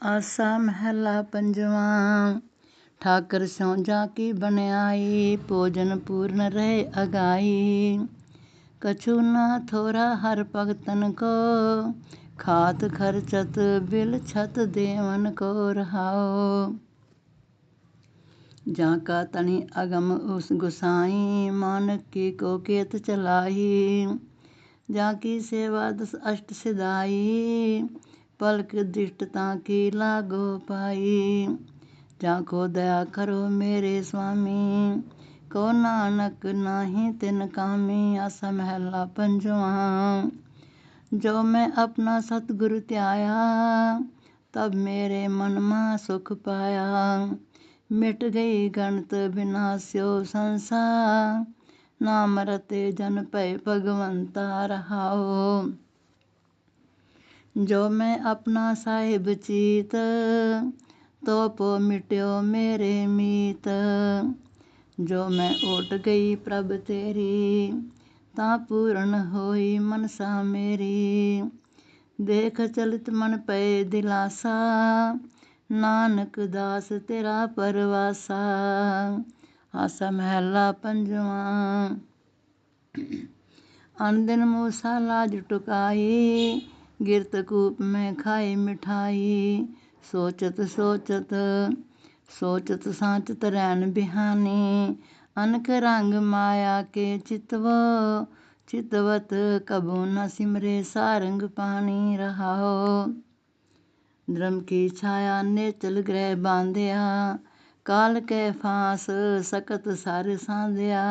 ਆਸਾ ਮਹਿਲਾ ਪੰਜਵਾਂ, ਠਾਕਰ ਸਿਉ ਜਾ ਕੀ ਬਣਾਈ ਭੋਜਨ ਪੂਰਨ ਰਹਿ ਅਗਾਈ। ਕਛੂ ਨਾ ਥੋਰਾ ਹਰ ਭਗਤਨ ਕੋ, ਖਾਤ ਖਰਚਤ ਬਿਲ ਛਤ ਦੇਵਨ ਕੋ ਰਹਾਓ ਜਾਂ ਕਾ ਤਣੀ ਅਗਮ ਉਸ ਗੁਸਾਈ, ਮਾਨਕ ਕੀ ਕੋ ਕੇਤ ਚਲਾਈ। ਜਾਂ ਕੀ ਸੇਵਾ ਦਸ ਅਸ਼ਟ ਸਿਧਾਈ ਪਲਕ ਦਿਸ਼ਟ ਤਾਂ ਕੀ ਲਾਗੋ ਪਾਈ? ਜਾਂ ਕੋ ਦਇਆ ਕਰੋ ਮੇਰੇ ਸੁਆਮੀ ਕੋ ਨਾਨਕ ਨਾਹੀ ਤਿਨ ਕਾਮੀ, ਆਸਾ ਮਹਿਲਾ ਪੰਜਵਾ। ਜੋ ਮੈਂ ਆਪਣਾ ਸਤਿਗੁਰ ਧਿਆਇਆ, ਤਬ ਮੇਰੇ ਮਨ ਮਾ ਸੁਖ ਪਾਇਆ। ਮਿਟ ਗਈ ਗਣਤ ਬਿਨਾਸਿਓ ਸੰਸਾਰ ਨਾਮ ਰਤੇ ਜਨ ਭੈ ਭਗਵੰਤਾ ਰਹਾਓ ਜੋ ਮੈਂ ਆਪਣਾ ਸਾਹਿਬ ਚੀਤ, ਤੋਪੋ ਮਿਟਿਓ ਮੇਰੇ ਮੀਤ। ਜੋ ਮੈਂ ਓਟ ਗਈ ਪ੍ਰਭ ਤੇਰੀ, ਤਾਂ ਪੂਰਨ ਹੋਈ ਮਨਸਾ ਮੇਰੀ। ਦੇਖ ਚਲਿਤ ਮਨ ਪਏ ਦਿਲਾਸਾ, ਨਾਨਕ ਦਾਸ ਤੇਰਾ ਪਰਵਾਸਾ। ਆਸਾ ਮਹਿਲਾ ਪੰਜਵਾ। ਅਨਦਿਨ ਮੂਸਾ ਲਾਜ ਟੁਕਾਈ ਗਿਰਤ ਕੂਪ ਮੈਂ ਖਾਈ ਮਿਠਾਈ। ਸੋਚਤ ਸੋਚਤ ਸੋਚਤ ਸਾਚਤ ਰੈਨ ਬਿਹਾਨੀ। ਅਨਕ ਰੰਗ ਮਾਇਆ ਕੇ ਚਿਤਵ, ਚਿਤਵਤ ਕਬੂ ਨ ਸਿਮਰੇ ਸਾਰੰਗ ਪਾਣੀ ਰਹਾਓ ਧਰਮ ਕੀ ਛਾਇਆ ਨੇ ਚਲ ਗ੍ਰਹਿ ਬਾਂਧਿਆ। ਕਾਲ ਕੈ ਫਾਸ ਸਕਤ ਸਰ ਸਾਂਧਿਆ।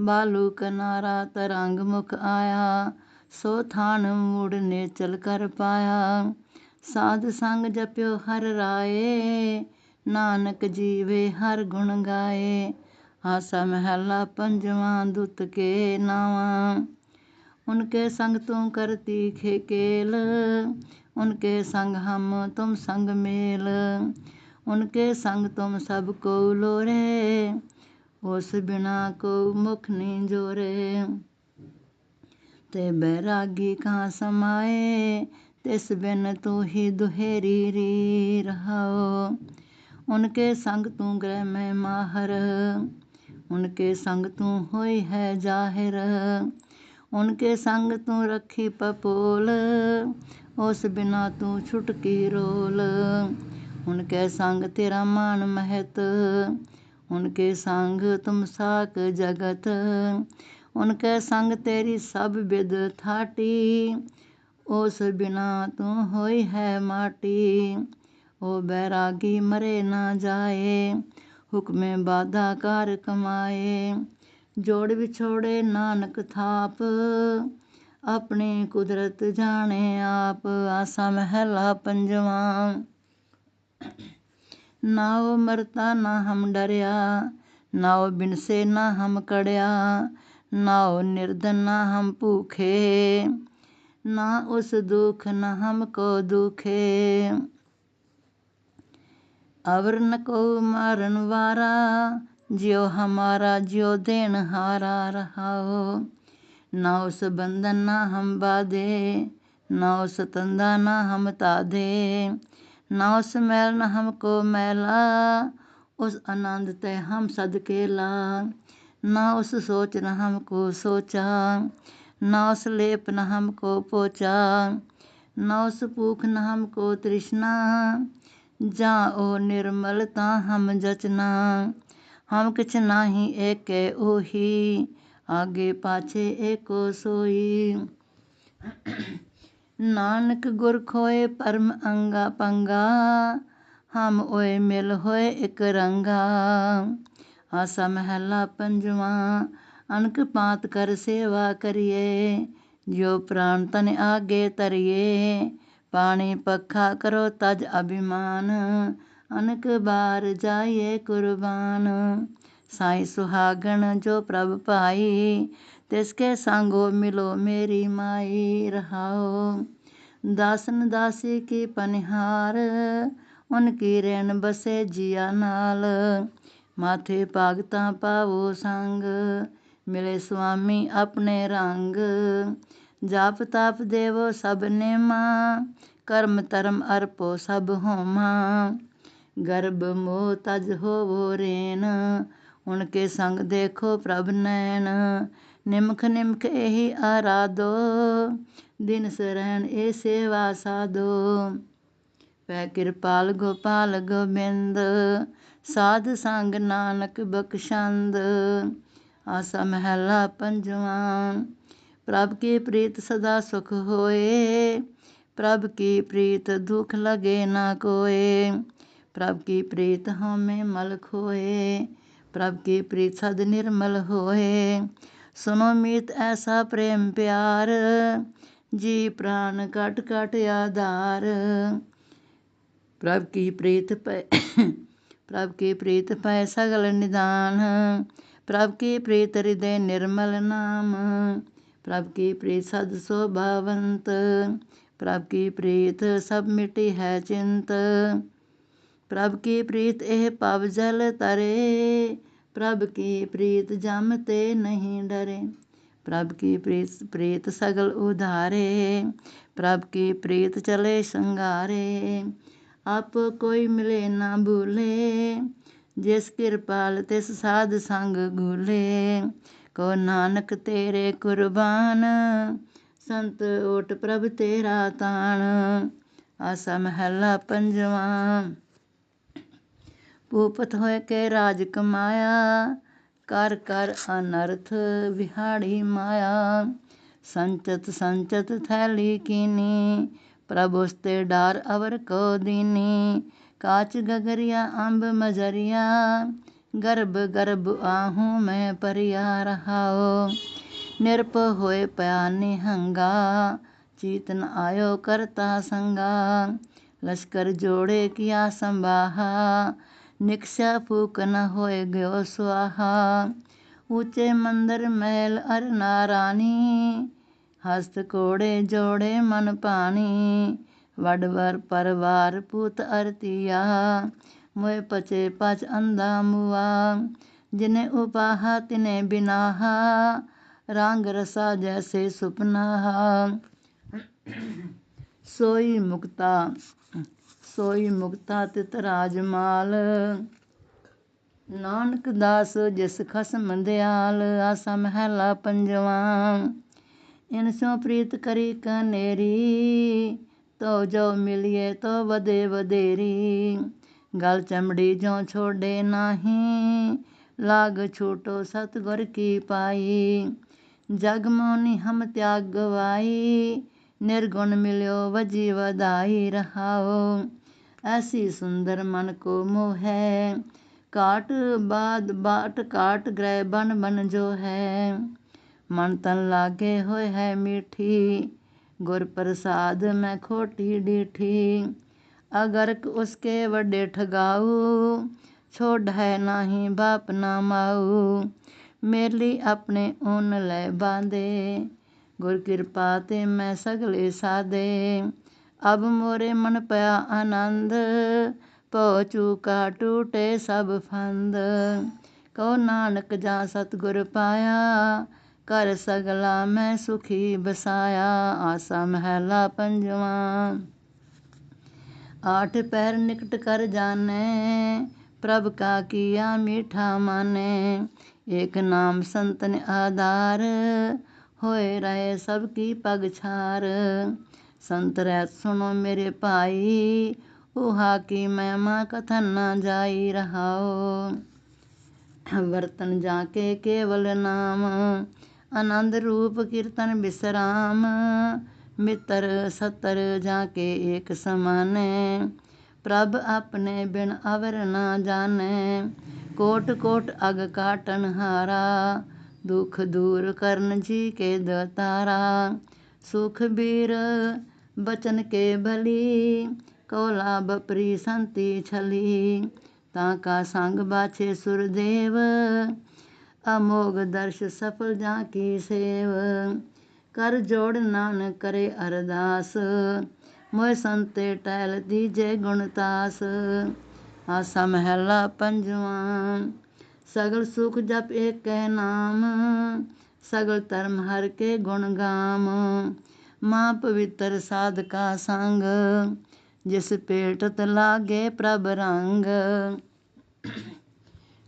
ਬਾਲੂ ਕਨਾਰਾ ਤਰੰਗ ਮੁਖ ਆਇਆ। ਸੋ ਥਾਨ ਮੂੜ ਨੇ ਚਲ ਕਰ ਪਾਇਆ। ਸਾਧ ਸੰਗ ਜਪਿਓ ਹਰ ਰਾਏ, ਨਾਨਕ ਜੀਵੇ ਹਰ ਗੁਣ ਗਾਏ। ਆਸਾ ਮਹਿਲਾ ਪੰਜਵਾਂ ਦੁੱਤ ਕੇ ਨਾਵਾਂ। ਕੇ ਸੰਗ ਤੂੰ ਕਰਤੀ ਖੇਕੇਲ ਉਨਕੇ ਸੰਗ ਹਮ ਤੁਮ ਸੰਗ ਮੇਲ। ਉਨਕੇ ਸੰਗ ਤੁਮ ਸਭ ਕੋ ਲੋਰੇ, ਉਸ ਬਿਨਾ ਕੋ ਮੁਖ ਨਹੀਂ ਜੋਰੇ। ते बैरागी कहाँ समाए तिस बिन तू ही दुहेरी री रहाओ उनके संग तू ग्रह में माहर उनके संग तू होई है जाहिर उनके संग तू रखी पपोल ਉਸ ਬਿਨਾ ਤੂੰ ਛੁਟਕੀ ਰੋਲ ਉਨਕੇ ਸੰਗ ਤੇਰਾ ਮਾਨ ਮਹਤ ਉਨਕੇ ਸੰਗ ਤੁਮ ਸਾਕ ਜਗਤ ਉਨਕੇ ਸੰਗ ਤੇਰੀ ਸਭ ਬਿਦ ਥਾਟੀ, ਉਸ ਬਿਨਾ ਤੂੰ ਹੋਈ ਹੈ ਮਾਟੀ। ਉਹ ਬੈਰਾਗੀ ਮਰੇ ਨਾ ਜਾਏ, ਹੁਕਮੇ ਬਾਧਾ ਕਰ ਕਮਾਏ। ਜੋੜ ਵਿਛੋੜੇ ਨਾਨਕ ਥਾਪ, ਆਪਣੀ ਕੁਦਰਤ ਜਾਣੇ ਆਪ, ਆਸਾ ਮਹਿਲਾ ਪੰਜਵਾ। ਉਹ ਮਰਤਾ ਨਾ ਹਮ ਡਰਿਆ, ਨਾ ਉਹ ਬਿਨਸੇ ਨਾ ਹਮ ਕੜਿਆ। ਨਾਉ ਨਿਰਧਨ ਨਾ ਹਮ ਭੂਖੇ, ਨਾ ਉਸ ਦੁਖ, ਨਾ ਹਮ ਕੋ ਦੁਖੇ। ਅਵਰ ਨ ਕੋ ਮਾਰਨ ਵਾਰਾ, ਜਿਉ ਹਮਾਰਾ, ਜਿਉ ਦੇਣ ਹਾਰਾ ਰਹਾਓ ਨਾ ਉਸ ਬੰਧਨ, ਨਾ ਹਮ ਬਾਦੇ ਨਾ ਉਸ ਤੰਦਾ, ਨਾ ਹਮ ਤਾਦੇ ਨਾ ਉਸ ਮੈਲ, ਨਾ ਹਮ ਕੋ ਮੈਲਾ, ਉਸ ਆਨੰਦ ਤੇ ਹਮ ਸਦਕੇ ਲਾ। ना उस सोच न हमको सोचा ना उस लेप न हमको पोचा ना उस भूख न हमको तृष्णा जा ओ निर्मलता हम जचना हम किछ नाही एक ओही ਆਗੇ ਪਾਛੇ ਏਕੋ ਸੋਈ ਨਾਨਕ ਗੁਰ ਖੋਏ ਪਰਮ ਅੰਗਾ ਪੰਗਾ ਹਮ ਓਏ ਮਿਲ ਹੋਏ ਇਕ ਰੰਗਾ ਆਸਾ ਮਹਿਲਾ ਪੰਜਵਾ, ਅਨਕ ਪਾਤ ਕਰ ਸੇਵਾ ਕਰੀਏ ਜੋ ਪ੍ਰਾਨ ਤਨ ਆਗੇ ਤਰੀਏ ਪਾਣੀ ਪੱਖਾ ਕਰੋ ਤਜ ਅਭਿਮਾਨ, ਅਨਕ ਬਾਰ ਜਾਈਏ ਕੁਰਬਾਨ। ਸਾਈ ਸੁਹਾਗਣ ਜੋ ਪ੍ਰਭ ਭਾਈ ਤਿਸਕੇ ਸੰਗੋ ਮਿਲੋ ਮੇਰੀ ਮਾਈ, ਰਹਾਓ। ਦਾਸਨ ਦਾਸੀ ਕੀ ਪਨਿਹਾਰ ਉਨਕੀ ਰੈਣ ਬਸੇ ਜੀਆ ਨਾਲ। ਮਾਥੇ ਭਾਗਤਾ ਪਾਵੋ ਸੰਗ, ਮਿਲੇ ਸੁਆਮੀ ਆਪਣੇ ਰੰਗ। ਜਾਪ ਤਾਪ ਦੇਵੋ ਸਭ ਨੇ ਕਰਮ ਧਰਮ ਅਰਪੋ ਸਭ ਹੋਮਾ। ਗਰਭ ਮੋਹ ਤਜ ਹੋਵੋ ਰੇਨ, ਹੁਣ ਕੇ ਸੰਗ ਦੇਖੋ ਪ੍ਰਭ ਨੈਣ। ਨਿਮਖ ਨਿਮਖ ਇਹੀ ਆਰਾਧੋ, ਦਿਨ ਸਰਹਿਣ ਇਹ ਸੇਵਾ ਸਾਧੋ। ਪੈ ਕਿਰਪਾਲ ਗੋਪਾਲ ਗੋਬਿੰਦ ਸਾਧ ਸੰਗ ਨਾਨਕ ਬਖਸ਼ੰਦ, ਆਸਾ ਮਹਿਲਾ ਪੰਜਵਾਂ। ਪ੍ਰਭ ਕੀ ਪ੍ਰੀਤ ਸਦਾ ਸੁਖ ਹੋਏ, ਪ੍ਰਭ ਕੀ ਪ੍ਰੀਤ ਦੁਖ ਲਗੇ ਨਾ ਕੋਏ। ਪ੍ਰਭ ਕੀ ਪ੍ਰੀਤ ਹਮੇ ਮਲ ਖੋਏ ਪ੍ਰਭ ਕੀ ਪ੍ਰੀਤ ਸਦ ਨਿਰਮਲ ਹੋਏ। ਸੁਨੋ ਮੀਤ ਐਸਾ ਪ੍ਰੇਮ ਪਿਆਰ, ਜੀ ਪ੍ਰਾਨ ਕਟ ਕਟ ਆਧਾਰ। ਪ੍ਰਭ ਕੀ ਪ੍ਰੀਤ ਪੈ ਪ੍ਰਭ ਕੀ ਪ੍ਰੀਤ ਪੈ ਸਗਲ ਨਿਦਾਨ, ਪ੍ਰਭ ਕੀ ਪ੍ਰੀਤ ਹਿਰਦੇ ਨਿਰਮਲ ਨਾਮ, ਪ੍ਰਭ ਕੀ ਪ੍ਰੀਤ ਸਦ ਸੋਭਾਵੰਤ, ਪ੍ਰਭ ਕੀ ਪ੍ਰੀਤ ਸਭ ਮਿਟੀ ਹੈ ਚਿੰਤ, ਪ੍ਰਭ ਕੀ ਪ੍ਰੀਤ ਇਹ ਪਵ ਜਲ ਤਰੇ, ਪ੍ਰਭ ਕੀ ਪ੍ਰੀਤ ਜਮ ਤੇ ਨਹੀਂ ਡਰੇ, ਪ੍ਰਭ ਕੀ ਪ੍ਰੀਤ ਪ੍ਰੀਤ ਸਗਲ ਉਧਾਰੇ, ਪ੍ਰਭ ਕੀ ਪ੍ਰੀਤ ਚਲੇ ਸੰਗਾਰੇ ਆਪ ਕੋਈ ਮਿਲੇ ਨਾ ਭੂਲੇ, ਜਿਸ ਕਿਰਪਾਲ ਤਿਸ ਸਾਧ ਸੰਗ ਗੂਲੇ। ਕੋ ਨਾਨਕ ਤੇਰੇ ਕੁਰਬਾਨ, ਸੰਤ ਓਟ ਪ੍ਰਭ ਤੇਰਾ ਤਾਣ। ਆਸਾ ਮਹਿਲਾ ਪੰਜਵਾਂ। ਪੂਪਤ ਹੋਏ ਕੇ ਰਾਜ ਕਮਾਇਆ, ਕਰ ਕਰ ਅਨਰਥ ਵਿਹਾੜੀ ਮਾਇਆ। ਸੰਚਤ ਸੰਚਤ ਥੈਲੀ ਕੀਨੀ ਪ੍ਰਭ ਉਸਤੇ ਡਾਰ ਅਵਰ ਕੋ ਦੀਨੀ। ਕਾਚ ਗਗਰਿਆ, ਅੰਬ ਮਜਰਿਆ, ਗਰਭ ਗਰਭ ਆਹੂੰ ਮੈਂ ਪਰਿਆ ਰਹਾਓ। ਨਿਰਪ ਹੋਏ ਪਿਆ ਨਿਹੰਗਾ, ਚੀਤਨ ਆਇਓ ਕਰਤਾ ਸੰਗਾ। ਲਸ਼ਕਰ ਜੋੜੇ ਕੀਆ ਸੰਭਾਹਾ, ਨਿਕਸ਼ਾ ਫੂਕ ਨ ਹੋਏ ਗਿਓ ਸੁਆਹਾ। ਉੱਚੇ ਮੰਦਰ ਮਹਿਲ ਅਰ ਨਾਰਾਣੀ ਹਸਤ ਕੋੜੇ ਜੋੜੇ ਮਨ ਪਾਣੀ ਵਡਵਰ ਪਰਵਾਰ ਪੁੱਤ ਅਰਤੀਆ। ਮੋਏ ਪਚੇ ਪਚ ਅੰਦਾ ਮੁਆ। ਜਿਨੇ ਉਪਾਹਾ ਤਿਨੇ ਬਿਨਾਹਾ। ਰੰਗ ਰਸਾ ਜੈਸੇ ਸੁਪਨਾਹਾ। ਸੋਈ ਮੁਕਤਾ ਸੋਈ ਮੁਕਤਾ ਤਿਤ ਰਾਜਮਾਲ ਨਾਨਕ ਦਾਸ ਜਿਸ ਖਸਮ ਦਿਆਲ ਆਸਾ ਮਹਿਲਾ ਪੰਜਵਾਂ। ਇਨ ਸੋ ਪ੍ਰੀਤ ਕਰੀ ਕਨੇਰੀ, ਤੋ ਜੋ ਮਿਲਿਏ ਤੋ ਵਧੇ ਵਧੇਰੀ। ਗਲ ਚਮੜੀ ਜੋ ਛੋੜੇ ਨਾਹੀ, ਲਾਗ ਛੂਟੋ ਸਤਗੁਰ ਕੀ ਪਾਈ। ਜਗ ਮੋਨੀ ਹਮ ਤਿਆਗ ਗਵਾਈ ਨਿਰਗੁਣ ਮਿਲਿਓ ਵਜੀ ਵਧਾਈ ਰਹਾਓ ਐਸੀ ਸੁੰਦਰ ਮਨ ਕੋ ਮੋਹ ਹੈ, ਕਾਟ ਬਾਦ ਬਾਟ ਕਾਟ ਗ੍ਰਹਿ ਬਨ ਬਨ ਜੋ ਹੈ। ਮਨ ਤਨ ਲਾਗੇ ਹੋਏ ਹੈ ਮੀਠੀ, ਗੁਰ ਪ੍ਰਸਾਦ ਮੈਂ ਖੋਟੀ ਡੀਠੀ। ਅਗਰ ਉਸਕੇ ਵੱਡੇ ਠਗਾਉ ਛੋੜ ਹੈ ਨਾਹੀ ਬਾਪ ਨਾ ਮਾਉ ਮੇਲੀ ਆਪਣੇ ਉਨ ਲੈ ਬਾਂਦੇ, ਗੁਰ ਕਿਰਪਾ ਤੇ ਮੈਂ ਸਗਲੇ ਸਾਦੇ। ਅਬ ਮੋਰੇ ਮਨ ਪਿਆ ਆਨੰਦ ਪਉ ਚੂਕਾ ਟੂਟੇ ਸਭ ਫੰਦ। ਕਉ ਨਾਨਕ ਜਾਂ ਸਤਗੁਰ ਪਾਇਆ ਕਰ ਸਗਲਾ ਮੈਂ ਸੁਖੀ ਬਸਾਇਆ ਆਸਾ ਮਹਿਲਾ ਪੰਜਵਾਂ ਆਠ ਪੈਰ ਨਿਕਟ ਕਰ ਜਾਣੇ ਪ੍ਰਭ ਕਾ ਕੀਆ ਮੀਠਾ ਮਾਨੇ ਏਕ ਨਾਮ ਸੰਤਨ ਆਧਾਰ ਹੋਏ ਰਹੇ ਸਭ ਕੀ ਪਗ ਛਾਰ ਸੰਤ ਰਹਿ ਸੁਣੋ ਮੇਰੇ ਭਾਈ ਉਹਾ ਕੀ ਮਹਿਮਾ ਕਥਨ ਨਾ ਜਾਈ ਰਹਾਓ ਵਰਤਨ ਜਾ ਕੇ ਕੇਵਲ ਨਾਮ ਆਨੰਦ ਰੂਪ ਕੀਰਤਨ ਬਿਸਰਾਮ, ਮਿੱਤਰ ਸਤਰ ਜਾ ਕੇ ਏਕ ਸਮਾਨੇ। ਪ੍ਰਭ ਆਪਣੇ ਬਿਨ ਅਵਰ ਨਾ ਜਾਣੇ। ਕੋਟ ਕੋਟ ਅਗ ਕਾਟਨ ਹਾਰਾ, ਦੁਖ ਦੂਰ ਕਰਨ ਜੀ ਕੇ ਦਤਾਰਾ ਸੁਖ ਬੀਰ ਬਚਨ ਕੇ ਭਲੀ ਕੋਲਾ ਬਪਰੀ ਸੰਤੀ ਛਲੀ। ਤਾਂ ਕਾ ਸੰਗ ਬਾਛੇ ਸੁਰਦੇਵ ਅਮੋਗ ਦਰਸ਼ ਸਫਲ ਜਾਂ ਕੀ ਸੇਵ? ਕਰ ਜੋੜ ਨਾਨਕ ਕਰੇ ਅਰਦਾਸ। ਮੋਇ ਸੰਤੇ ਟਹਿਲ ਦੀਜੇ ਗੁਣਤਾਸ ਆਸਾ ਮਹਿਲਾ ਪੰਜਵਾਂ। ਸਗਲ ਸੁਖ ਜਪ ਏਕੈ ਨਾਮ। ਸਗਲ ਧਰਮ ਹਰ ਕੇ ਗੁਣ ਗਾਮ। ਮਾਂ ਪਵਿੱਤਰ ਸਾਧਕਾ ਸੰਗ। ਜਿਸ ਪੇਟਤ ਲਾਗੇ ਪ੍ਰਭ ਰੰਗ।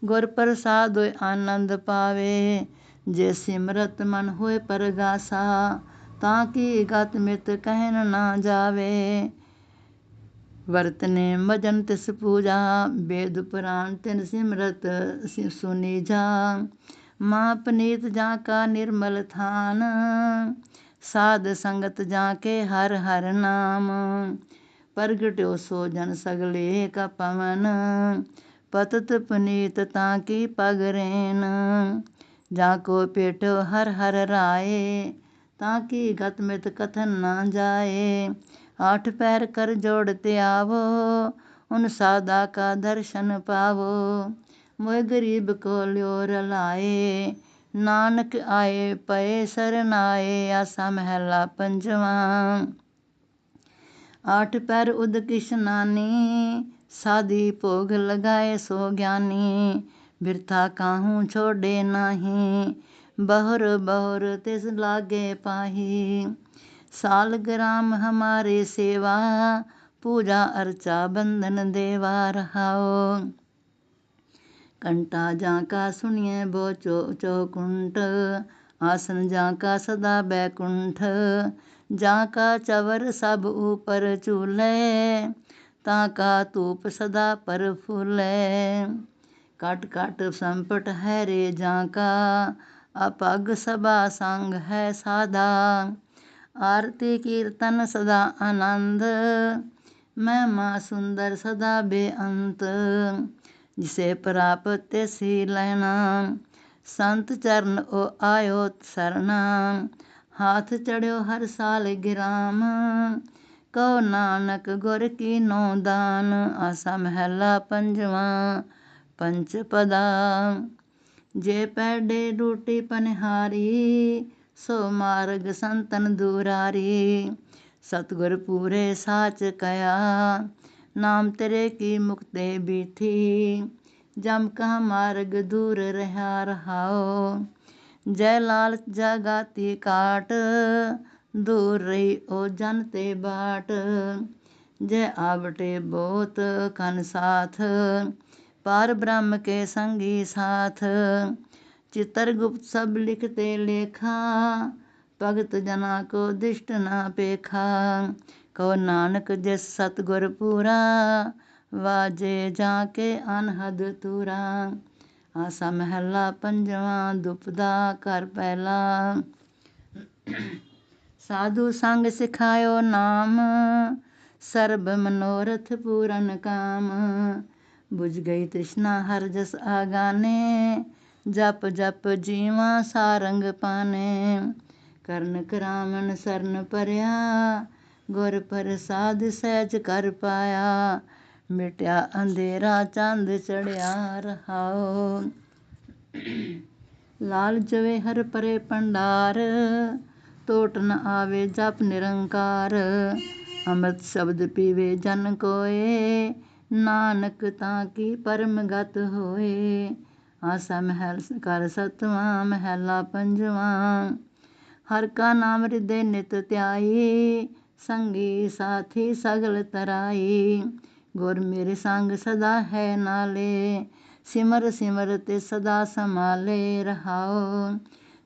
ਗੁਰ ਪ੍ਰਸਾਦ ਹੋਏ ਆਨੰਦ ਪਾਵੇ, ਜੇ ਸਿਮਰਤ ਮਨ ਹੋਏ ਪਰਗਾਸਾ, ਤਾਂ ਕੀ ਗਤ ਮਿਤ ਕਹਿਣ ਨਾ ਜਾਵੇ। ਵਰਤਨੇ ਮਜਨ ਤਿਸ ਪੂਜਾ, ਬੇਦ ਪੁਰਾਨ ਤਿਨ ਸਿਮਰਤ ਸੁਨੀ ਜਾ। ਮਾਂ ਪਨੀਤ ਜਾ ਕਾ ਨਿਰਮਲ ਥਾਨ, ਸਾਧ ਸੰਗਤ ਜਾ ਕੇ ਹਰ ਹਰ ਨਾਮ। ਪ੍ਰਗਟਿਓ ਸੋ ਜਨ ਸਗਲੇ ਕਾ ਪਵਨ ਪਤਤ ਪਨੀਤ ਤਾਂ ਕੀ ਪਗ ਰੇਨ? ਜਾ ਕੋ ਪੇਟੋ ਹਰ ਹਰ ਰਾਏ, ਤਾਂ ਕੀ ਗਤ ਮਿਤ ਕਥਨ ਨਾ ਜਾਏ? ਆਠ ਪੈਰ ਕਰ ਜੋੜ ਤੇ ਆਵੋ ਉਨ ਸਾਦਾ ਕਾ ਦਰਸ਼ਨ ਪਾਵੋ। ਮੋਇ ਗਰੀਬ ਕੋ ਲਿਓ ਨਾਨਕ ਆਏ ਪਏ ਸਰਨਾਏ ਆਸਾ ਮਹਿਲਾ ਪੰਜਵਾ। ਆਠ ਪੈਰ ਉਦ ਕਿਸ਼ਨਾਨੀ ਸਾਦੀ ਭੋਗ ਲਗਾਏ ਸੋ ਗਿਆਨੀ, ਬਿਰਥਾ ਕਾਹੂ ਛੋੜੇ ਨਾਹੀ? ਬਹੁਰ ਬਹੁਰ ਤਿਸ ਲਾਗੇ ਪਾਹੀ। ਸਾਲ ਹਮਾਰੇ ਸੇਵਾ, ਪੂਜਾ ਅਰਚਾ ਬੰਧਨ ਦੇਵਾ ਰਹਾਓ ਕੰਟਾ ਜਾਂ ਕਾ ਸੁਣੀਏ ਬੋ ਚੋ ਚੋਕੁੰਟ ਆਸਨ ਜਾਂ ਕਾ ਸਦਾ ਬੈਕੁੰਠ ਜਾਂ ਕਾ ਚਵਰ ਸਭ ਉਪਰ ਝੂਲੇ ਤਾਂ ਕਾ ਧੂਪ ਸਦਾ ਪਰ ਫੁਲੇ ਕਟ ਕਟ ਸੰਪਟ ਹੈ ਰੇ ਜਾਂ ਕਾ। ਅਪਗ ਸਭਾ ਸੰਗ ਹੈ ਸਾਦਾ। ਆਰਤੀ ਕੀਰਤਨ ਸਦਾ ਆਨੰਦ। ਮਹਿਮਾ ਸੁੰਦਰ ਸਦਾ ਬੇਅੰਤ। ਜਿਸੇ ਪ੍ਰਾਪਤ ਤੇ ਸੀ ਲੈਣਾ। ਸੰਤ ਚਰਨ ਉਹ ਆਇਓ ਸਰਨਾ ਹਾਥ ਚੜਿਓ ਹਰ ਸਾਲ ਗਿਰਾਮ। ਕਉ ਨਾਨਕ ਗੁਰ ਕੀ ਨੋ ਦਾਨ, ਆਸਾ ਮਹਿਲਾ ਪੰਜਵਾ, ਪੰਚ ਪਦਾ। ਜੇ ਪੈਡੇ ਰੋਟੀ ਪਨਹਾਰੀ, ਸੋ ਮਾਰਗ ਸੰਤਨ ਦੂਰਾਰੀ। ਸਤਗੁਰ ਪੂਰੇ ਸਾਚ ਕਇਆ, ਨਾਮ ਤੇਰੇ ਕੀ ਮੁਕਤੇ ਬੀਥੀ ਜਮ ਕਾ ਮਾਰਗ ਦੂਰ ਰਹਾ ਰਹਾਓ ਜੈ ਲਾਲ ਜਗਾਤੀ ਕਾਟ ਦੂਰ ਰਹੀ ਓ ਜਨ ਤੇ ਬਾਟ ਜੈ ਆਵਟੇ ਬਹੁਤ ਕਨ ਸਾਥ ਪਾਰ ਬ੍ਰਹਮ ਕੇ ਸੰਗੀ ਸਾਥ चितर गुप्त सब लिखते लेखा भगत जना को दिष्ट ना पेखा कहो नानक जिस सतगुर पूरा वाजे जाके अनहद तूरा आसा महला पंजवा दुपदा कर पहला ਸਾਧੂ ਸੰਗ ਸਿਖਾਇਓ ਨਾਮ, ਸਰਬ ਮਨੋਰਥ ਪੂਰਨ ਕਾਮ। ਬੁਝ ਗਈ ਤ੍ਰਿਸ਼ਨਾ ਹਰ ਜਸ ਆਗਾਨੇ, ਜਪ ਜਪ ਜੀਵਾ ਸਾਰੰਗ ਪਾਨੇ। ਕਰਨ ਕਰਾਮਨ ਸਰਨ ਪਰਿਆ ਗੁਰ ਪ੍ਰਸਾਦ ਸਹਿਜ ਕਰ ਪਾਇਆ। ਮਿਟਿਆ ਅੰਧੇਰਾ ਚੰਦ ਚੜਿਆ ਰਹਾਉ। ਲਾਲ ਜਵੇ ਹਰ ਪਰੇ ਪੰਡਾਰ ਟੋਟ ਨ ਆਵੇ ਜਪ ਨਿਰੰਕਾਰ। ਅੰਮ੍ਰਿਤ ਸ਼ਬਦ ਪੀਵੇ ਜਨ ਕੋਏ, ਨਾਨਕ ਤਾਂ ਕੀ ਪਰਮ ਗਤ ਹੋਏ। ਆਸਾ ਮਹਿਲ ਕਰ ਸਤਵਾਂ, ਮਹਿਲਾ ਪੰਜਵਾਂ। ਹਰ ਕਾ ਨਾਮ ਹਿਰਦੇ ਨਿਤ ਧਿਆਈ ਸੰਗੀ ਸਾਥੀ ਸਗਲ ਤਰਾਈ ਗੁਰ ਮੇਰੇ ਸੰਗ ਸਦਾ ਹੈ ਨਾਲੇ, ਸਿਮਰ ਸਿਮਰ ਤੇ ਸਦਾ ਸੰਭਾਲੇ ਰਹਾਓ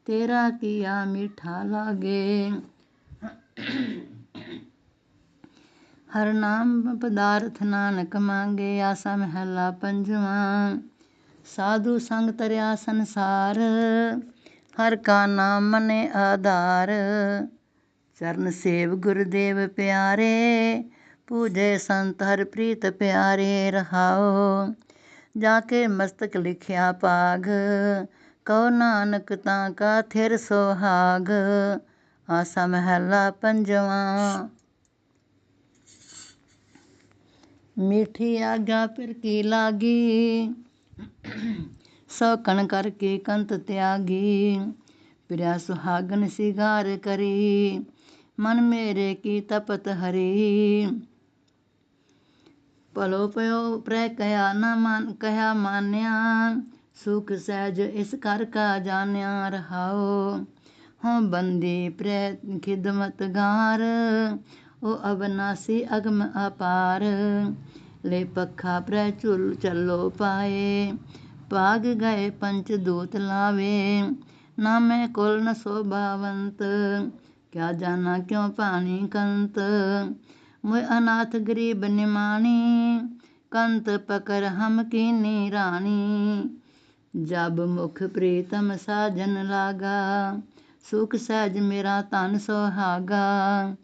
ਤੇਰਾ ਕੀਆ ਮਿਠਾ ਲਾਗੇ। ਹਰ ਨਾਮ ਪਦਾਰਥ ਨਾਨਕ ਮੰਗੇ, ਆਸਾ ਮਹਿਲਾ ਪੰਜਵਾਂ। ਸਾਧੂ ਸੰਗ ਤਰਿਆ ਸੰਸਾਰ, ਹਰ ਕਾ ਨਾਮ ਮਨੇ ਆਧਾਰ। ਚਰਨ ਸੇਵ ਗੁਰਦੇਵ ਪਿਆਰੇ, ਪੂਜੇ ਸੰਤ ਹਰ ਪ੍ਰੀਤ ਪਿਆਰੇ ਰਹਾਓ। ਜਾ ਕੇ ਮਸਤਕ ਲਿਖਿਆ ਪਾਗ ਕਉ ਨਾਨਕ ਤਾਂ ਕਾ ਥਿਰ ਸੁਹਾਗ, ਆਸਾ ਮਹਿਲਾ ਪੰਜਵਾ। ਮਿੱਠੀ ਆਗਾ ਫਿਰ ਕੀ ਲਾਗੀ? ਸੌਕਣ ਕਰਕੇ ਕੰਤ ਤਿਆਗੀ, ਪ੍ਰਿਆ ਸੁਹਾਗਨ ਸਿਗਾਰ ਕਰੀ। ਮਨ ਮੇਰੇ ਕੀ ਤਪਤ ਹਰੀ? ਪਲੋ ਪਿਓ ਪ੍ਰੈ ਕਹਿਆ ਨਾ ਮਨ ਕਹਿਆ ਮਾਨਿਆ? ਸੁਖ ਸਹਿਜ ਇਸ ਕਰ ਕਾ ਜਾਣਿਆ ਰਹਾਓ ਹੋਂ ਬੰਦੀ ਪ੍ਰੈ ਖਿਦਮਤਗਾਰ ਉਹ ਅਬਨਾਸੀ ਅਗਮ ਅਪਾਰ। ਲੈ ਪੱਖਾ ਪ੍ਰੈ ਚੁਲ ਚੱਲੋ ਪਾਏ। ਪਾਗ ਗਏ ਪੰਚ ਦੂਤ ਲਾਵੇ। ਨਾ ਮੈਂ ਕੁਲ ਨ ਸੋਭਾਵੰਤ। ਕਿਆ ਜਾਣਾ, ਕਿਉ ਪਾਣੀ ਕੰਤ? ਮੋਇ ਅਨਾਥ ਗਰੀਬ ਨਿਮਾਣੀ। ਕੰਤ ਪਕਰ ਹਮ ਕੀਨੀ ਰਾਣੀ ਜਬ ਮੁਖ ਪ੍ਰੀਤਮ ਸਾਜਨ ਲਾਗਾ, ਸੁਖ ਸਹਿਜ ਮੇਰਾ ਤਨ ਸੁਹਾਗਾ।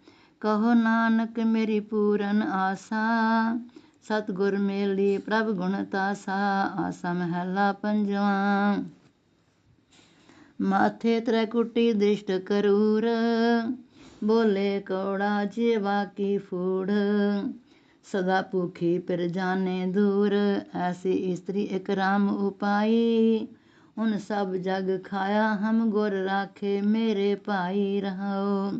ਕਹੋ ਨਾਨਕ ਮੇਰੀ ਪੂਰਨ ਆਸਾ, ਸਤਗੁਰ ਮੇਲੀ ਪ੍ਰਭ ਗੁਣ ਤਾਸਾ, ਆਸਾ ਮਹਲਾ ਪੰਜਵਾ। ਮਾਥੇ ਤ੍ਰੈਕੁਟੀ ਦ੍ਰਿਸ਼ਟ ਕਰੂਰ, ਬੋਲੇ ਕੌੜਾ ਜੀਵਾ ਕੀ ਫੂੜ। ਸਦਾ ਭੁਖੀ ਫਿਰ ਜਾਣੇ ਦੂਰ, ਐਸੀ ਇਸਤਰੀ ਇਕ ਰਾਮ ਉਪਾਈ। ਉਨ ਸਭ ਜਗ ਖਾਇਆ, ਹਮ ਗੁਰ ਰਾਖੇ ਮੇਰੇ ਭਾਈ ਰਹਾਓ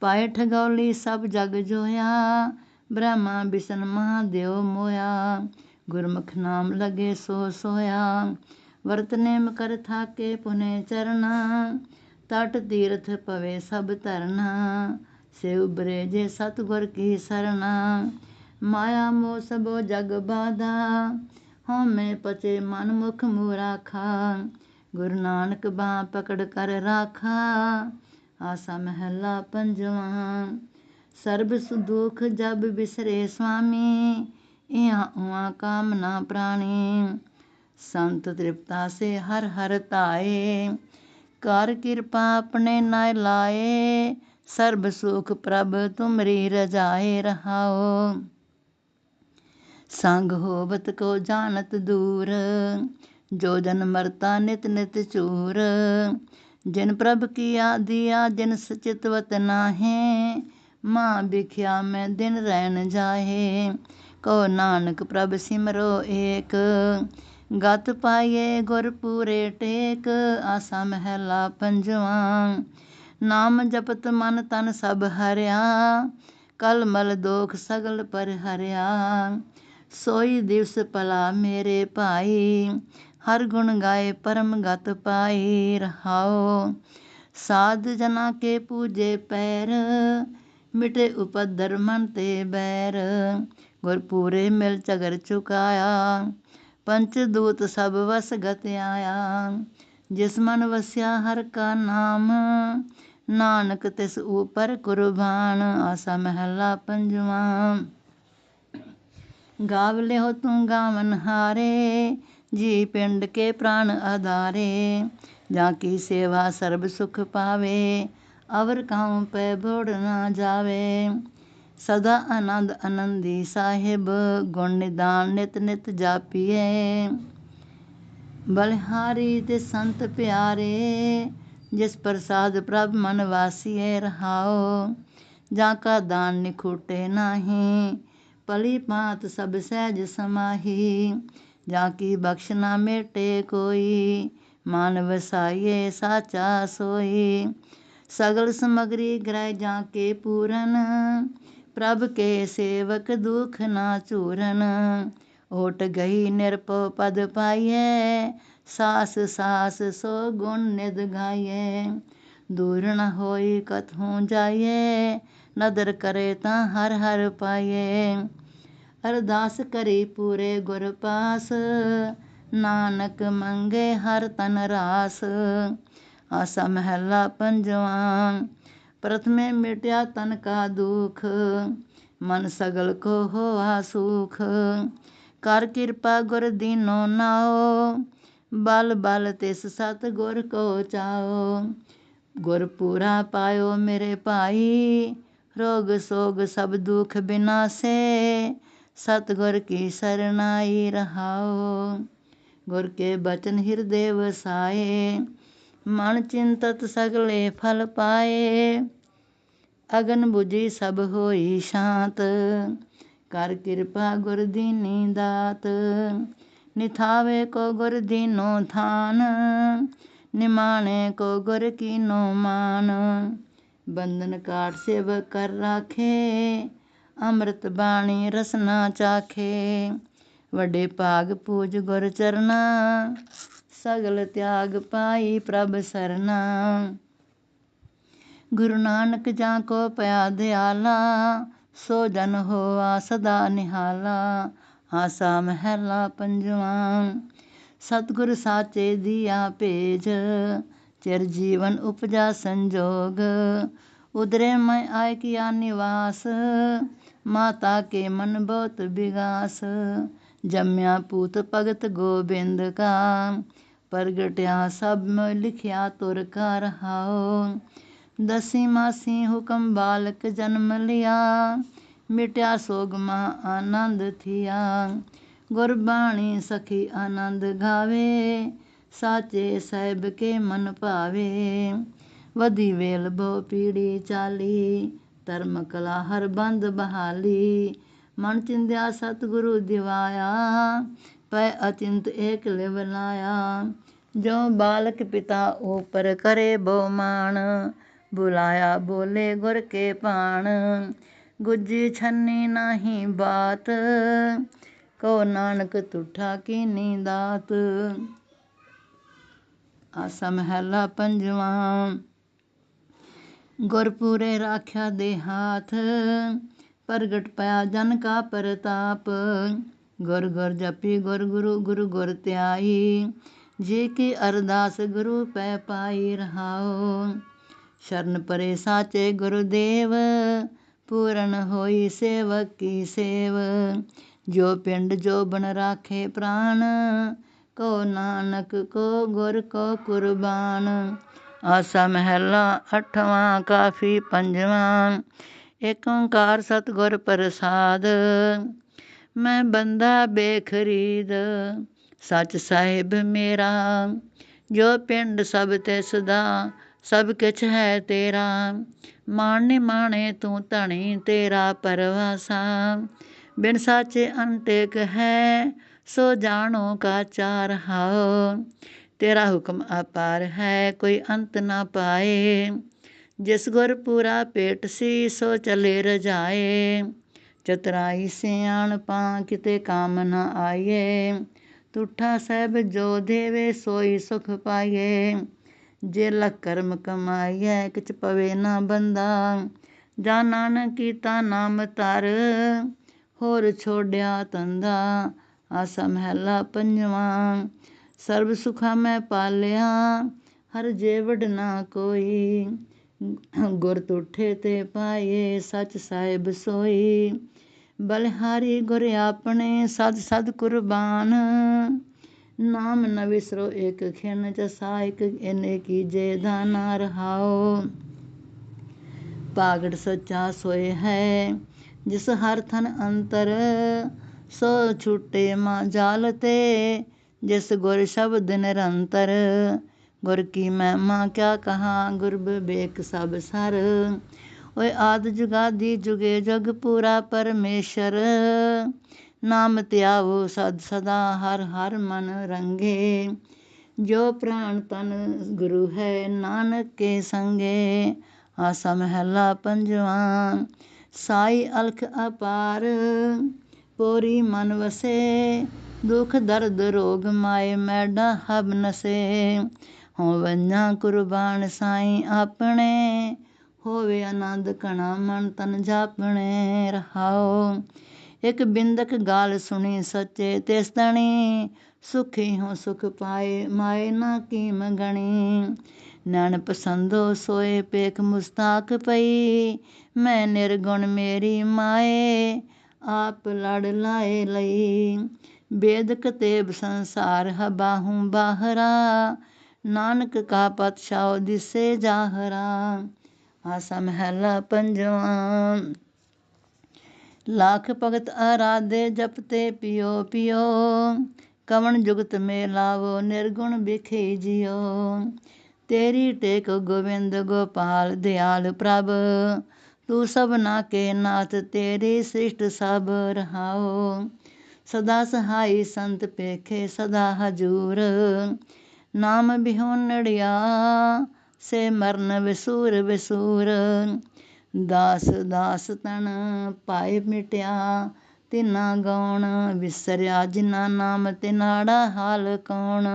ਪਾਏ ਠਗੌਲੀ ਸਭ ਜਗ ਜੋਇਆ, ਬ੍ਰਹਮਾ ਬਿਸ਼ਨ ਮਹਾਦੇਵ ਮੋਇਆ। ਗੁਰਮੁਖ ਨਾਮ ਲਗੇ ਸੋ ਸੋਇਆ, ਵਰਤ ਨੇਮ ਕਰ ਥਾਕੇ ਪੁਨੇ ਚਰਨਾ। ਤਟ ਤੀਰਥ ਪਵੇ ਸਭ ਧਰਨਾ। ਸੇ ਉਬਰੇ ਜੇ ਸਤਗੁਰ ਕੀ ਸਰਣਾ, ਮਾਇਆ ਮੋਹ ਸਭੋ ਜਗ ਬਾਧਾ। ਹਉਮੈ ਪਚੇ ਮਨ ਮੁਖ ਮੂਰਾਖਾ, ਗੁਰੂ ਨਾਨਕ ਬਾਹ ਪਕੜ ਕਰ ਰਾਖਾ। ਆਸਾ ਮਹਿਲਾ ਪੰਜਵਾ, ਸਰਬ ਸੁਦੁਖ ਜਬ ਬਿਸਰੇ ਸੁਆਮੀ ਇਹਾਂ ਉਹਾਂ ਕਾਮਨਾ ਪ੍ਰਾਣੀ। ਸੰਤ ਤ੍ਰਿਪਤਾ ਸੇ ਹਰ ਹਰ ਧਾਏ, ਕਰ ਕਿਰਪਾ ਆਪਣੇ ਨਾਇ ਲਾਏ ਸਰਬ ਸੁਖ ਪ੍ਰਭ ਤੁਮਰੀ ਰਜਾਏ ਰਹਾਓ। ਸੰਗ ਹੋਵਤ ਕੋ ਜਾਣਤ ਦੂਰ, ਜੋ ਜਨ ਮਰਤਾ ਨਿਤ ਨਿਤ ਚੂਰ। ਜਿਨ ਪ੍ਰਭ ਕੀ ਆਦੀਆ, ਜਿਨ ਸਚਿਤਵਤ ਨਾਹੇ, ਮਾਂ ਵਿਖਿਆ ਮੈਂ ਦਿਨ ਰਹਿਣ ਜਾਹੇ। ਕੋ ਨਾਨਕ ਪ੍ਰਭ ਸਿਮਰੋ ਏਕ, ਗਤ ਪਾਈਏ ਗੁਰ ਪੂਰੇ ਟੇਕ, ਆਸਾ ਮਹਿਲਾ ਪੰਜਵਾ। ਨਾਮ ਜਪਤ ਮਨ ਤਨ ਸਭ ਹਰਿਆ, ਕਲ ਮਲ ਦੋਖ ਸਗਲ ਪਰ ਹਰਿਆ। ਸੋਈ ਦਿਵਸ ਭਲਾ ਮੇਰੇ ਭਾਈ, ਹਰ ਗੁਣ ਗਾਏ ਪਰਮ ਗਤ ਪਾਈ ਰਹਾਓ। ਸਾਧ ਜਨਾ ਕੇ ਪੂਜੇ ਪੈਰ, ਮਿਟੇ ਉਪਦਰ ਮਨ ਤੇ ਬੈਰ। ਗੁਰ ਪੂਰੇ ਮਿਲ ਝਗਰ ਚੁਕਾਇਆ, ਪੰਚ ਦੂਤ ਸਭ ਵਸ ਗਤ ਆਇਆ ਜਿਸ ਮਨ ਵਸਿਆ ਹਰ ਕਾ ਨਾਮ ਨਾਨਕ ਤਿਸ ਉਪਰ ਕੁਰਬਾਨ, ਆਸਾ ਮਹਿਲਾ ਪੰਜਵਾ। ਗਾਵ ਲਿਓ ਤੂੰ ਗਾਵਨ ਹਾਰੇ, ਜੀ ਪਿੰਡ ਕੇ ਪ੍ਰਾਨ ਆਧਾਰੇ ਜਾਂ ਕੀ ਸੇਵਾ ਸਰਬ ਸੁਖ ਪਾਵੇ, ਅਵਰ ਕਾਉ ਪੈ ਬੋੜ ਨਾ ਜਾਵੇ। ਸਦਾ ਆਨੰਦ ਆਨੰਦੀ ਸਾਹਿਬ, ਗੁਣ ਨਿਦਾਨ ਨਿਤ ਨਿਤ ਜਾਪੀਏ। ਬਲਹਾਰੀ ਤੇ ਸੰਤ ਪਿਆਰੇ ਜਿਸ ਪ੍ਰਸਾਦ ਪ੍ਰਭ ਮਨ ਵਾਸੀਏ ਰਹਾਓ ਜਾਂ ਕਾ ਦਾਨ ਨਿਖੂਟੇ ਨਾਹੀ ਪਲੀ ਪਾਤ ਸਭ ਸਹਿਜ ਸਮਾਹੀ, ਜਾਂ ਕੀ ਬਖਸ਼ ਨਾ ਮੇਟੇ ਕੋਈ, ਮਾਨ ਵਸਾਈਏ ਸਾਚਾ ਸੋਈ। ਸਗਲ ਸਮਗਰੀ ਗ੍ਰਹਿ ਜਾਂ ਕੇ ਪੂਰਨ, ਪ੍ਰਭ ਕੇ ਸੇਵਕ ਦੁਖ ਨਾ ਚੂਰਨ, ਓਟ ਗਈ ਨਿਰਪਉ ਪਦ ਪਾਈਏ ਸਾਸ ਸਾਸ ਸੋ ਗੁਣ ਨਿਦ ਗਾਈਏ ਦੂਰ ਨਾ ਹੋਈ ਕਥੋਂ ਜਾਈਏ ਨਦਰ ਕਰੇ ਤਾਂ ਹਰ ਹਰ ਪਾਈਏ ਅਰਦਾਸ ਕਰੀ ਪੂਰੇ ਗੁਰ ਪਾਸ। ਨਾਨਕ ਮੰਗੇ ਹਰ ਤਨ ਰਾਸ। ਆਸਾ ਮਹਿਲਾ ਪੰਜਵਾ। ਪ੍ਰਥਮੇ ਮਿਟਿਆ ਤਨ ਕਾ ਦੁਖ। ਮਨ ਸਗਲ ਕੋ ਹੋਆ ਸੁਖ। ਕਰ ਕਿਰਪਾ ਗੁਰ ਦੀਨੋ ਨਾਓ ਬਲ ਬਲ ਤਿਸ ਸਤ ਗੁਰ ਕੋ ਚਾਓ। ਗੁਰ ਪੂਰਾ ਪਾਇਓ ਮੇਰੇ ਭਾਈ, ਰੋਗ ਸੋਗ ਸਭ ਦੁਖ ਬਿਨਾਸੇ, ਸਤਗੁਰ ਕੀ ਸਰਨਾਈ ਰਹਾਓ। ਗੁਰ ਕੇ ਬਚਨ ਹਿਰਦੇ ਵਸਾਏ ਮਨ ਚਿੰਤਤ ਸਗਲੇ ਫਲ ਪਾਏ। ਅਗਨ 부ਜੀ ਸਭ ਹੋਈ ਸ਼ਾਂਤ, ਕਰ ਕਿਰਪਾ ਗੁਰ ਦੀਨੀ ਦਾਤ ਨਿਥਾਵੇ ਕੋ ਗੁਰ ਦੀਨੋ ਥਾਨ, ਨਿਮਾਣੇ ਕੋ ਗੁਰ ਕੀਨੋ ਮਾਨ। ਬੰਧਨ ਕਾਟ ਸੇਵ ਕਰ ਰਾਖੇ, ਅੰਮ੍ਰਿਤ ਬਾਣੀ ਰਸਨਾ ਚਾਖੇ। ਵੱਡੇ ਭਾਗ ਪੂਜ ਗੁਰ ਚਰਨਾ, ਸਗਲ ਤਿਆਗ ਪਾਈ ਪ੍ਰਭ ਸਰਨਾ। ਗੁਰੂ ਨਾਨਕ ਜਾਂ ਕੋ ਪਿਆ ਦਿਆਲਾ, ਸੋ ਜਨ ਹੋਆ ਸਦਾ ਨਿਹਾਲਾ। ਹਾਸਾ ਮਹਿਲਾ ਪੰਜਵਾਂ, ਸਤਿਗੁਰ ਸਾਚੇ ਦੀਆ ਭੇਜ, ਚਿਰ ਜੀਵਨ ਉਪਜਾ ਸੰਜੋਗ। ਉਦਰੇ ਮੈਂ ਆਇ ਕੀਆ ਨਿਵਾਸ, ਮਾਤਾ ਕੇ ਮਨ ਬਹੁਤ ਵਿਗਾਸ ਜੰਮਿਆ ਪੂਤ ਭਗਤ ਗੋਬਿੰਦ ਕਾ, ਪ੍ਰਗਟਿਆ ਸਭ ਮੈਂ ਲਿਖਿਆ ਤੁਰ ਕਾ ਰਹਾਓ ਦਸੀ ਮਾਸੀ ਹੁਕਮ ਬਾਲਕ ਜਨਮ ਲਿਆ ਮਿਟਿਆ ਸੋਗ ਮਾ ਆਨੰਦ ਥਿਆ। ਗੁਰਬਾਣੀ ਸਖੀ ਆਨੰਦ ਗਾਵੇ, ਸਾਚੇ ਸਹਿਬ ਕੇ ਮਨ ਭਾਵੇ। ਵਧੀ ਵੇਲ ਬੋ ਪੀੜੀ ਚਾਲੀ, ਧਰਮ ਕਲਾ ਹਰ ਬੰਦ ਬਹਾਲੀ। ਮਨ ਚਿੰਦਿਆ ਸਤਿਗੁਰੂ ਦਿਵਾਇਆ, ਪੈ ਅਚਿੰਤ ਏਕ ਲਿਵ ਲਾਇਆ। ਜੋ ਬਾਲਕ ਪਿਤਾ ਉਪਰ ਕਰੇ ਬੋ ਮਾਣ, ਬੁਲਾਇਆ ਬੋਲੇ ਗੁਰ ਕੇ ਪਾਣ। ਗੁੱਜੀ ਛੰਨੀ ਨਾਹੀ ਬਾਤ ਕੋ ਨਾਨਕ ਤੁਠਾ ਕੀਨੀ ਦਾਤ। ਆਸਾ ਮਹਿਲਾ ਪੰਜਵਾਂ ਗੁਰਪੂਰੇ ਰਾਖਿਆ ਦੇ ਹਾਥ, ਪ੍ਰਗਟ ਪਿਆ ਜਨ ਕਾ ਪ੍ਰਤਾਪ। ਗੁਰ ਗੁਰ ਜਪੀ ਗੁਰ ਗੁਰੂ ਗੁਰੂ ਗੁਰ ਧਿਆਈ, ਜੇ ਕੀ ਅਰਦਾਸ ਗੁਰੂ ਪੈ ਪਾਈ ਰਹਾਓ ਸ਼ਰਨ ਪਰੇ ਸਾਚੇ ਗੁਰਦੇਵ ਪੂਰਨ ਹੋਈ ਸੇਵਕ ਕੀ ਸੇਵ? ਜੋ ਪਿੰਡ ਜੋ ਬਨ ਰਾਖੇ ਪ੍ਰਾਨ, ਕੋ ਨਾਨਕ ਕੋ ਗੁਰ ਕੋ ਕੁਰਬਾਨ। ਆਸਾ ਮਹਿਲਾ ਅਠਵਾਂ, ਕਾਫੀ ਪੰਜਵਾਂ। ਏਕ ਓੰਕਾਰ ਸਤਿਗੁਰ ਪ੍ਰਸਾਦ। ਮੈਂ ਬੰਦਾ ਬੇਖਰੀਦ, ਸੱਚ ਸਾਹਿਬ ਮੇਰਾ। ਜੋ ਪਿੰਡ ਸਭ ਤਿਸ ਦਾ ਸਭ ਕਿਛ ਹੈ ਤੇਰਾ। ਮਾਣੇ ਮਾਣੇ ਤੂੰ ਧਣੀ, ਤੇਰਾ ਪਰਵਾਸਾ। ਬਿਨ ਸਾਚੇ ਅੰਤੇਕ ਹੈ, ਸੋ ਜਾਣੋ ਕਾ ਚਾਰ ਹਾਓ ਤੇਰਾ ਹੁਕਮ ਅਪਾਰ ਹੈ, ਕੋਈ ਅੰਤ ਨਾ ਪਾਏ। ਜਿਸ ਗੁਰ ਪੂਰਾ ਪੇਟ ਸੀ, ਸੋ ਚਲੇ ਰਜਾਏ। ਚਤਰਾਈ ਸਿਆਣ ਪਾ, ਕਿਤੇ ਕਾਮ ਨਾ ਆਈਏ। ਤੁਠਾ ਸਹਿਬ ਜੋ ਦੇਵੇ, ਸੋਈ ਸੁਖ ਪਾਈਏ। ਜੇ ਲਖ ਕਰਮ ਕਮਾਈਐ, ਕਿਛ ਪਵੇ ਨਾ ਬੰਦਾ। ਜਾ ਨਾਨਕ ਕੀਤਾ ਨਾਮ ਤਰ ਹੋਰ ਛੋੜਿਆ ਤੰਦਾ ਆਸਾ ਮਹਿਲਾ ਪੰਜਵਾਂ। ਸਰਬ ਸੁਖਾ ਮੈਂ ਪਾਲਿਆ, ਹਰ ਜੇਵੜ ਨਾ ਕੋਈ। ਗੁਰ ਤੁਠੇ ਤੇ ਪਾਏ ਸਚ ਸਾਹਿਬ ਸੋਈ। ਬਲਿਹਾਰੀ ਗੁਰ ਆਪਣੇ ਸਦ ਸਦ ਕੁਰਬਾਨ। ਨਾਮ ਨ ਵਿਸਰੋ ਇਕ ਖਿਨ ਚ ਸਾਇਕ ਇਨੇ ਕੀਜੇ ਦਾਨਾ ਰਹਾਓ। ਪਾਗੜ ਸੱਚਾ ਸੋਏ ਹੈ, ਜਿਸ ਹਰ ਥਨ ਅੰਤਰ ਸੋ ਛੁਟੇ ਮਾ ਜਾਲ ਤੇ, ਜਿਸ ਗੁਰ ਸ਼ਬਦ ਨਿਰੰਤਰ। ਗੁਰ ਕੀ ਮਹਿਮਾ ਕਿਆ ਕਹਾ ਗੁਰ ਬਿਬੇਕ ਸਭ ਸਰ। ਓਏ ਆਦ ਜੁਗਾਦੀ ਜੁਗੇ ਜਗ ਪੂਰਾ ਪਰਮੇਸ਼ਰ। ਨਾਮ ਧਿਆਵੋ ਸਦ ਸਦਾ ਹਰ ਹਰ ਮਨ ਰੰਗੇ। ਜੋ ਪ੍ਰਾਣ ਤਨ ਗੁਰੂ ਹੈ ਨਾਨਕ ਕੇ ਸੰਗੇ। ਆਸਾ ਮਹਿਲਾ ਪੰਜਵਾਂ, ਸਾਈ ਅਲਖ ਅਪਾਰ, ਪੋਰੀ ਮਨ ਵਸੇ। ਦੁਖ ਦਰਦ ਰੋਗ ਮਾਏ ਮੈਡਾ ਹਬ ਨਸੇ। ਹੋ ਵੰਨਾ ਕੁਰਬਾਨ ਸਾਈ ਆਪਣੇ। ਹੋਵੇ ਆਨੰਦ ਕਣਾ ਮਨ ਤਨ ਜਾਪਣੇ ਰਹਾਓ ਇਕ ਬਿੰਦਕ ਗਾਲ ਸੁਣੀ ਸੱਚੇ ਤਿਸ ਤਣੀ ਸੁਖੀ ਹੋ ਸੁਖ ਪਾਏ, ਮਾਏ ਨਾ ਕੀਮ ਗਣੀ। ਨਨ ਪਸੰਦੋ ਸੋਏ ਪੇਖ ਮੁਸਤਾਕ ਪਈ, ਮੈਂ ਨਿਰਗੁਣ ਮੇਰੀ ਮਾਏ, ਆਪ ਲੜ ਲਾਏ ਲਈ। ਬੇਦਕ ਕਤੇਬ ਸੰਸਾਰ ਹਬਾਹੂ ਬਾਹਰਾ, ਨਾਨਕ ਕਾ ਪਤਸ਼ਾਹ ਦਿਸੇ ਜਾਹਰਾ। ਆਸਾ ਮਹਿਲਾ ਪੰਜਵਾਂ। ਲਾਖ ਭਗਤ ਆਰਾਧੇ ਜਪਤੇ ਪਿਓ ਪਿਓ। ਕਵਣ ਜੁਗਤ ਮੇ ਲਾਵੋ, ਨਿਰਗੁਣ ਬਿਖੇ ਜਿਓ। ਤੇਰੀ ਟੇਕ ਗੋਵਿੰਦ ਗੋਪਾਲ ਦਿਆਲ ਪ੍ਰਭ। ਤੂੰ ਸਭਨਾ ਕੇ ਨਾਥ, ਤੇਰੀ ਸ੍ਰਿਸ਼ਟ ਸਭ ਰਹਾਓ। ਸਦਾ ਸਹਾਈ ਸੰਤ ਪੇਖੇ ਸਦਾ ਹਜੂਰ। ਨਾਮ ਬਿਹੋਨੜਿਆ ਸੇ ਮਰਨ ਵਿਸੂਰ ਵਿਸੂਰ। ਦਾਸ ਦਾਸ ਤਨ ਪਾਏ ਮਿਟਿਆ, ਤਿਨਾ ਗਾਉਣ ਵਿਸਰਿਆ, ਜਿਨਾ ਨਾਮ ਤਿਨਾੜਾ ਹਾਲ ਕੌਣ।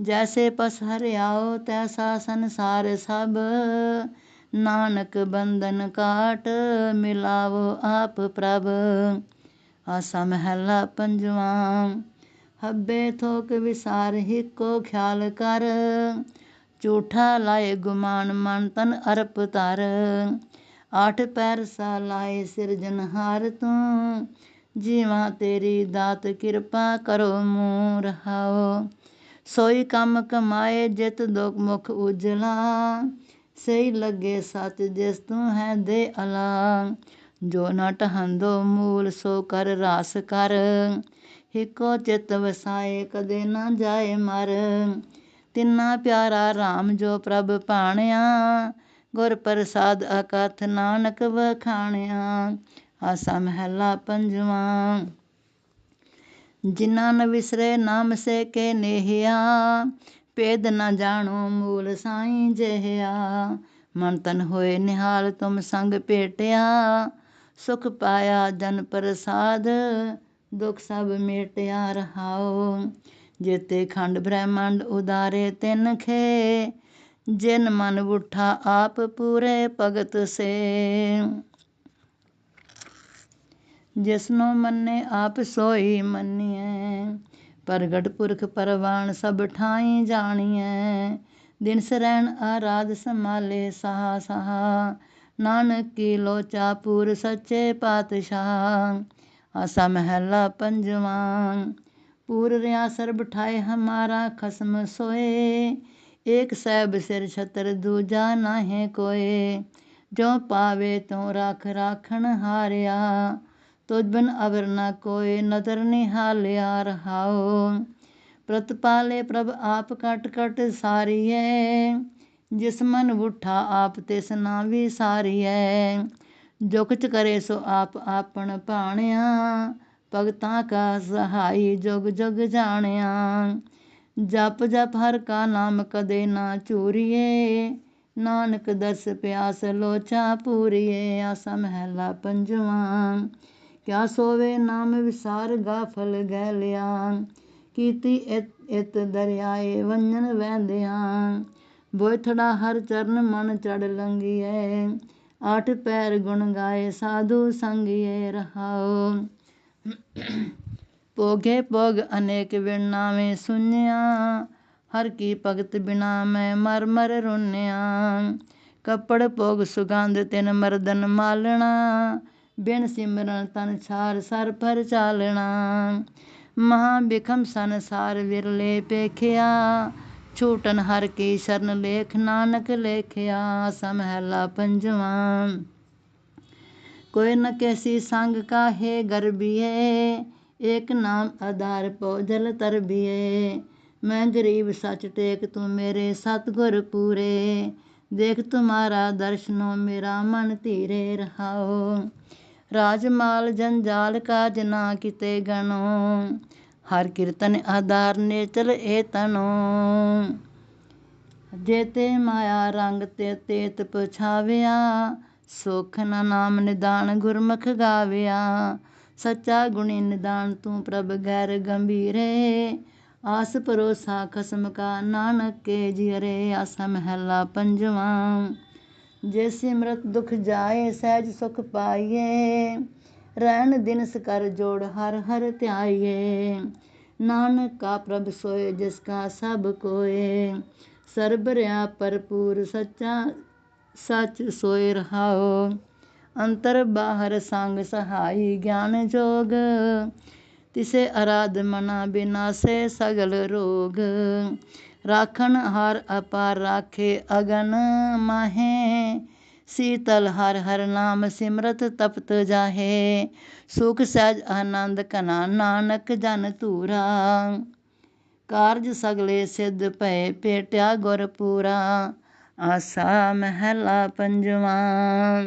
ਜੈਸੇ ਪਸ ਹਰਿਆਓ, ਤੈਸਾ ਸੰਸਾਰ ਸਭ। ਨਾਨਕ ਬੰਧਨ ਕਾਟ ਮਿਲਾਵੋ ਆਪ ਪ੍ਰਭ। ਆਸਾ ਮਹਿਲਾ ਪੰਜਵਾਂ, ਹੱਬੇ ਥੋਕ ਵਿਸਾਰ, ਹਿੱਕੋ ਖਿਆਲ ਕਰ। ਝੂਠਾ ਲਾਏ ਗੁਮਾਨ ਮਨ ਤਨ ਅਰਪ ਤਰ ਆਠ ਪੈਰ ਸਾ ਲਾਏ ਸਿਰਜਨਹਾਰ ਤੂੰ। ਜੀਵਾ ਤੇਰੀ ਦਾਤ ਕਿਰਪਾ ਕਰੋ ਮੂੰ ਰਹਾਓ। ਸੋਈ ਕੰਮ ਕਮਾਏ ਜਿਤ ਦੁਖ ਮੁਖ ਉਜਲਾ। ਸਹੀ ਲੱਗੇ ਸੱਚ ਜਿਸ ਤੂੰ ਹੈ ਦੇ ਅਲਾ। ਜੋ ਨਾ ਟਹੰਦੋ ਮੂਲ ਸੋ ਕਰ ਰਾਸ ਕਰ। ਹਿਕੋ ਚਿਤ ਵਸਾਏ ਕਦੇ ਨਾ ਜਾਏ ਮਰ। ਤਿੰਨਾ ਪਿਆਰਾ RAM ਜੋ ਪ੍ਰਭ ਭਾਣਿਆ, ਗੁਰ ਪ੍ਰਸਾਦ ਅਕਥ ਨਾਨਕ ਵਖਾਣਿਆ, ਆਸਾ ਮਹਿਲਾ ਪੰਜਵਾਂ। ਜਿਨ੍ਹਾਂ ਨ ਵਿਸਰੇ ਨਾਮ ਸੇ ਕੇ ਨੇਹਿਆ, ਭੇਦ ਨ ਜਾਣੋ ਮੂਲ ਸਾਈਂ ਜਿਹਾ ਮਨ ਤਨ ਹੋਏ ਨਿਹਾਲ ਤੁਮ ਸੰਗ ਭੇਟਿਆ, ਸੁਖ ਪਾਇਆ ਜਨ ਪ੍ਰਸਾਦ, ਦੁਖ ਸਭ ਮੇਟਿਆ ਰਹਾਓ ਜੇਤੇ ਖੰਡ ਬ੍ਰਹਿਮੰਡ ਉਦਾਰੇ ਤਿਨ ਖੇ, ਜਿਨ ਮਨ ਉਠਾ ਆਪ ਪੂਰੇ ਭਗਤ ਸੇ। ਜਿਸਨੋ ਮੰਨੇ ਆਪ ਸੋਈ ਮੰਨੀਐ, ਪ੍ਰਗਟ ਪੁਰਖ ਪਰਵਾਨ ਸਭ ਠਾਈ ਜਾਣੀਐ। ਦਿਨ ਸਰੈਣ ਆਰਾਧ ਸੰਭਾਲੇ ਸਹਾ ਸਹਾ, ਨਾਨਕ ਕੀ ਲੋਚਾ ਪੂਰ ਸੱਚੇ ਪਾਤਸ਼ਾਹ। ਆਸਾ ਮਹਿਲਾ ਪੰਜਵਾਂ ਪੂਰ ਰਿਆ ਸਰਬ ਠਾਏ ਹਮਾਰਾ ਖਸਮ ਸੋਏ। ਏਕ ਸਹਿਬ ਸਿਰ ਛਤਰ ਦੂਜਾ ਨਾਹੇ ਕੋਏ। ਜੋ ਪਾਵੇ ਤੂੰ ਰਾਖ ਰਾਖਣ ਹਾਰਿਆ। ਤੁਝ ਬਿਨ ਅਵਰ ਨਾ ਕੋਏ, ਨਦਰ ਨਿਹਾਲਿਆ ਰਹਾਓ ਪ੍ਰਤਪਾਲੇ ਪ੍ਰਭ ਆਪ ਕਟ ਕਟ ਸਾਰੀਐ। ਜਿਸ ਮਨ ਉਠਾ ਆਪ ਤਿਸ ਨਾ ਵਿਸਾਰੀਐ। ਜੋ ਕੁਛ ਕਰੇ ਸੋ ਆਪ ਆਪਣ ਭਾਣਿਆ। ਭਗਤਾਂ ਕਾ ਸਹਾਈ ਜੁਗ ਜੁਗ ਜਾਣਿਆ। ਜਪ ਜਪ ਹਰ ਕਾ ਨਾਮ ਕਦੇ ਨਾ ਚੂਰੀਏ। ਨਾਨਕ ਦਰਸ ਪਿਆਸ ਲੋਚਾ ਪੂਰੀਏ। ਆਸਾ ਮਹਿਲਾ ਪੰਜਵਾਂ। ਕਿਆ ਸੋਵੇ ਨਾਮ ਵਿਸਾਰ ਗਾਫਲ ਗਹਿ ਲਿਆ। ਕੀਤੀ ਇਤ ਇਤ ਦਰਿਆਏ ਵੰਜਨ ਵਹਿੰਦਿਆਂ। ਬੋਥੜਾ ਹਰ ਚਰਨ ਮਨ ਚੜ ਲੰਗੀਐ ਆਠ ਪੈਰ ਗੁਣ ਗਾਏ ਸਾਧੂ ਸੰਗੀਏ ਰਹਾਓ ਪੋਗੇ ਭੋਗ ਅਨੇਕ ਵਿਣ ਨਾਵੇਂ ਸੁਨਿਆ, ਹਰ ਕੀ ਭਗਤ ਬਿਨਾ ਮੈਂ ਮਰ ਮਰ ਰੋਨਿਆ। ਕੱਪੜ ਭੋਗ ਸੁਗੰਧ ਤਿਨ ਮਰਦਨ ਮਾਲਣਾ, ਬਿਨ ਸਿਮਰਨ ਤਨ ਛਾਰ ਸਰ ਪਰ ਚਾਲਣਾ। ਮਹਾ ਬਿਖਮ ਸੰਸਾਰ ਵਿਰਲੇ ਪੇਖਿਆ, ਛੂਟਨ ਹਰ ਕੀ ਸ਼ਰਨ ਲੇਖ ਨਾਨਕ ਲੇਖਿਆ ਸਮਹਿਲਾ ਪੰਜਵਾਂ। ਕੋਈ ਨ ਕੈਸੀ ਸੰਗ ਕਾਹੇ ਗਰਬੀਏ ਏਕ ਨਾਮ ਆਧਾਰ ਪਉ ਤਰਬੀਏ ਮੈਂ ਗਰੀਬ ਸੱਚ ਟੇਕ ਤੂੰ ਮੇਰੇ ਸਤਗੁਰ ਪੂਰੇ ਦੇਖ ਤੁਮਾਰਾ ਦਰਸ਼ਨੋ ਮੇਰਾ ਮਨ ਧੀਰੇ ਰਹਾਓ ਰਾਜਮਾਲ ਜੰਜਾਲ ਕਾਜ ਨਾ ਕਿਤੇ ਗਣੋ ਹਰ ਕੀਰਤਨ ਆਧਾਰ ਨੇਚਲ ਏ ਤਨੋ ਜੇ ਤੇ ਮਾਇਆ ਰੰਗ ਤੇ ਤੇਤ ਪਛਾਵਿਆ ਸੁਖ ਨ ਨਾਮ ਨਿਦਾਨ ਗੁਰਮੁਖ ਗਾਵਿਆ, ਸੱਚਾ ਗੁਣੀ ਨਿਦਾਨ ਤੂੰ ਪ੍ਰਭ ਗੈਰ ਗੰਭੀਰੇ, ਆਸ ਪਰੋਸਾ ਖਸਮ ਕਾ ਨਾਨਕ ਕੇ ਜਿਰੇ ਆਸਾ ਮਹਿਲਾ ਪੰਜਵਾਂ। ਜੇ ਸਿਮਰਤ ਦੁਖ ਜਾਏ, ਸਹਿਜ ਸੁਖ ਪਾਈਏ, ਰਹਿਣ ਦਿਨ ਕਰ ਜੋੜ ਹਰ ਹਰ ਧਿਆਈਏ। ਨਾਨਕ ਕਾ ਪ੍ਰਭ ਸੋਏ, ਜਿਸ ਕਾ ਸਭ ਕੋਏ, ਸਰਬ ਰਿਆ ਭਰਪੂਰ ਸੱਚਾ ਸੱਚ ਸੋਏ ਰਹਾਓ। ਅੰਤਰ ਬਾਹਰ ਸੰਗ ਸਹਾਈ ਗਿਆਨ ਜੋਗ। ਤਿਸੇ ਅਰਾਧ ਮਨਾ ਬਿਨਾਸੇ ਸਗਲ ਰੋਗ। ਰਾਖਣ ਹਰ ਅਪਾਰ ਰਾਖੇ ਅਗਨ ਮਾਹੇ। ਸੀਤਲ ਹਰ ਹਰ ਨਾਮ ਸਿਮਰਤ ਤਪਤ ਜਾਹੇ। ਸੁਖ ਸਹਿਜ ਆਨੰਦ ਕਨਾ ਨਾਨਕ ਜਨ ਧੂਰਾ। ਕਾਰਜ ਸਗਲੇ ਸਿੱਧ ਭਏ ਪੇਟਿਆ ਗੁਰ ਪੂਰਾ। ਆਸਾ ਮਹਿਲਾ ਪੰਜਵਾਂ।